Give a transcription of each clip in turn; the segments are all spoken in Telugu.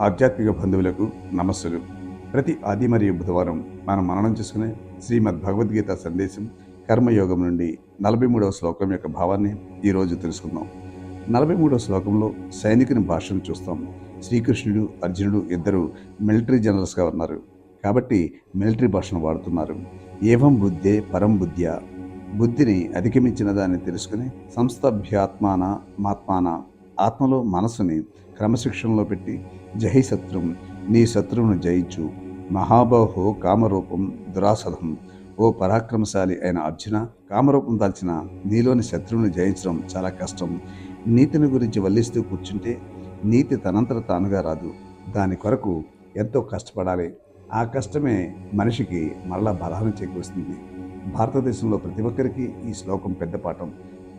ఆధ్యాత్మిక బంధువులకు నమస్సులు. ప్రతి ఆది మరియు బుధవారం మనం మననం చేసుకునే శ్రీమద్ భగవద్గీత సందేశం కర్మయోగం నుండి నలభై మూడవ శ్లోకం యొక్క భావాన్ని ఈరోజు తెలుసుకుందాం. నలభై మూడవ శ్లోకంలో సైనికుని భాషను చూస్తాం. శ్రీకృష్ణుడు అర్జునుడు ఇద్దరు మిలిటరీ జనరల్స్గా ఉన్నారు. కాబట్టి మిలిటరీ భాషను వాడుతున్నారు. ఏవం బుద్ధే పరం బుద్ధ్య. బుద్ధిని అధిగమించిన దాన్ని తెలుసుకుని సంస్థభ్యాత్మాన మాత్మాన ఆత్మలో మనసుని క్రమశిక్షణలో పెట్టి జహి శత్రుం నీ శత్రువును జయించు. మహాబాహో కామరూపం దురాసధం ఓ పరాక్రమశాలి అయిన అర్జున కామరూపం దాల్చిన నీలోని శత్రువుని జయించడం చాలా కష్టం. నీతిని గురించి వల్లిస్తూ కూర్చుంటే నీతి తనంతట తానుగా రాదు. దాని కొరకు ఎంతో కష్టపడాలి. ఆ కష్టమే మనిషికి మరలా బలాన్ని చేకూరుస్తుంది. భారతదేశంలో ప్రతి ఒక్కరికి ఈ శ్లోకం పెద్ద పాఠం.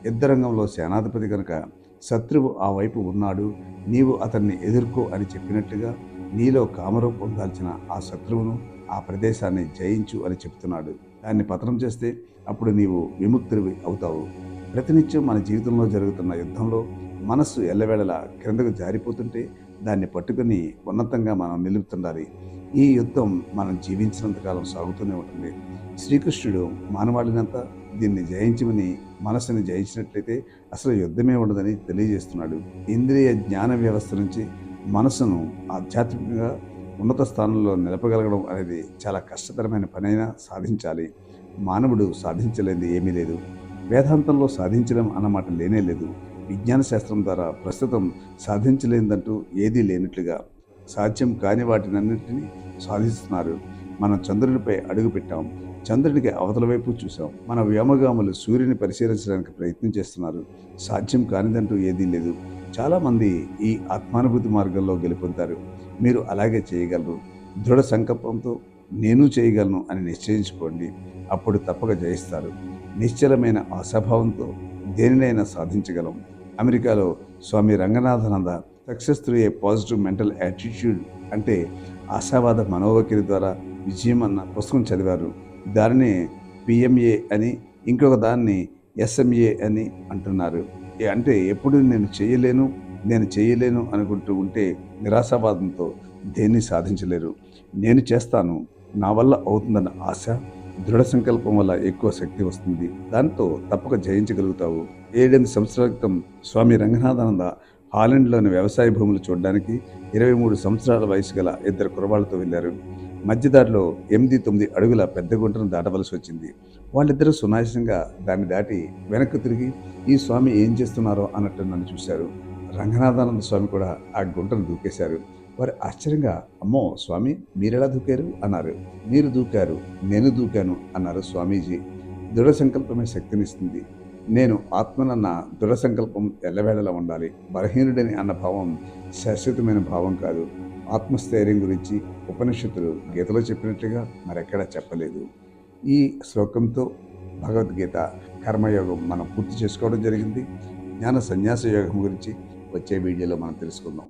యుద్ధరంగంలో సేనాధిపతి కనుక శత్రువు ఆ వైపు ఉన్నాడు. నీవు అతన్ని ఎదుర్కో అని చెప్పినట్టుగా నీలో కామరూపం దాల్చిన ఆ శత్రువును ఆ ప్రదేశాన్ని జయించు అని చెప్తున్నాడు. దాన్ని పతనం చేస్తే అప్పుడు నీవు విముక్తుడివి అవుతావు. ప్రతినిత్యం మన జీవితంలో జరుగుతున్న యుద్ధంలో మనస్సు ఎల్లవేళలా క్రిందకు జారిపోతుంటే దాన్ని పట్టుకుని ఉన్నతంగా మనం నిలుపుతుండాలి. ఈ యుద్ధం మనం జీవించినంతకాలం సాగుతూనే ఉంటుంది. శ్రీకృష్ణుడు మానవాళినంత దీన్ని జయించమని మనసుని జయించినట్లయితే అసలు యుద్ధమే ఉండదని తెలియజేస్తున్నాడు. ఇంద్రియ జ్ఞాన వ్యవస్థ నుంచి మనసును ఆధ్యాత్మికంగా ఉన్నత స్థానంలో నిలపగలగడం అనేది చాలా కష్టతరమైన పనైనా సాధించాలి. మానవుడు సాధించలేనిది ఏమీ లేదు. వేదాంతంలో సాధించడం అన్నమాట లేనే లేదు. విజ్ఞాన శాస్త్రం ద్వారా ప్రస్తుతం సాధించలేనిదంటూ ఏదీ లేనట్లుగా సాధ్యం కాని వాటినన్నింటినీ సాధిస్తున్నారు. మనం చంద్రునిపై అడుగు పెట్టాం. చంద్రుడికి అవతల వైపు చూసాం మన వ్యోమగాములు సూర్యుని పరిశీలించడానికి ప్రయత్నం చేస్తున్నారు. సాధ్యం కానిదంటూ ఏదీ లేదు. చాలామంది ఈ ఆత్మానుభూతి మార్గంలో గెలుపొందారు. మీరు అలాగే చేయగలరు. దృఢ సంకల్పంతో నేను చేయగలను అని నిశ్చయించుకోండి. అప్పుడు తప్పక జయిస్తారు. నిశ్చలమైన ఆశాభావంతో దేనినైనా సాధించగలం. అమెరికాలో Swami Ranganathananda success through a positive mental attitude అంటే ఆశావాద మనోవకిరి ద్వారా విజయం అన్న పుస్తకం చదివారు. దానిని పిఎంఏ అని ఇంకొక దాన్ని ఎస్ఎంఏ అని అంటున్నారు. ఏ- అంటే ఎప్పుడు నేను చేయలేను నేను చేయలేను అనుకుంటూ ఉంటే నిరాశావాదంతో దేన్ని సాధించలేరు. నేను చేస్తాను నా వల్ల అవుతుందన్న ఆశ దృఢ సంకల్పం వల్ల ఎక్కువ శక్తి వస్తుంది. దాంతో తప్పక జయించగలుగుతావు. ఏడెనిమిది సంవత్సరాల క్రితం స్వామి రంగనాథానంద హాలండ్లోని వ్యవసాయ భూములు చూడడానికి ఇరవై మూడు సంవత్సరాల వయసు గల ఇద్దరు కురవాళ్ళతో వెళ్ళారు. మధ్యదారిలో ఎనిమిది తొమ్మిది అడుగుల పెద్ద గుంటను దాటవలసి వచ్చింది. వాళ్ళిద్దరూ సునాయాసంగా దాన్ని దాటి వెనక్కి తిరిగి ఈ స్వామి ఏం చేస్తున్నారో? అన్నట్టు నన్ను చూశారు. రంగనాథానంద స్వామి కూడా ఆ గుంటను దూకేశారు. వారు ఆశ్చర్యంగా అమ్మో స్వామి మీరెలా దూకారు? అన్నారు. మీరు దూకారు నేను దూకాను అన్నారు స్వామీజీ. దృఢ సంకల్పమే శక్తినిస్తుంది. నేను ఆత్మనన్న దృఢ సంకల్పం ఎల్లవేళలా ఉండాలి. బలహీనుడని అన్న భావం శాశ్వతమైన భావం కాదు. ఆత్మస్థైర్యం గురించి ఉపనిషత్తులు గీతలో చెప్పినట్లుగా మరెక్కడా చెప్పలేదు. ఈ శ్లోకంతో భగవద్గీత కర్మయోగం మనం పూర్తి చేసుకోవడం జరిగింది. జ్ఞాన సన్యాస యోగం గురించి వచ్చే వీడియోలో మనం తెలుసుకుందాం.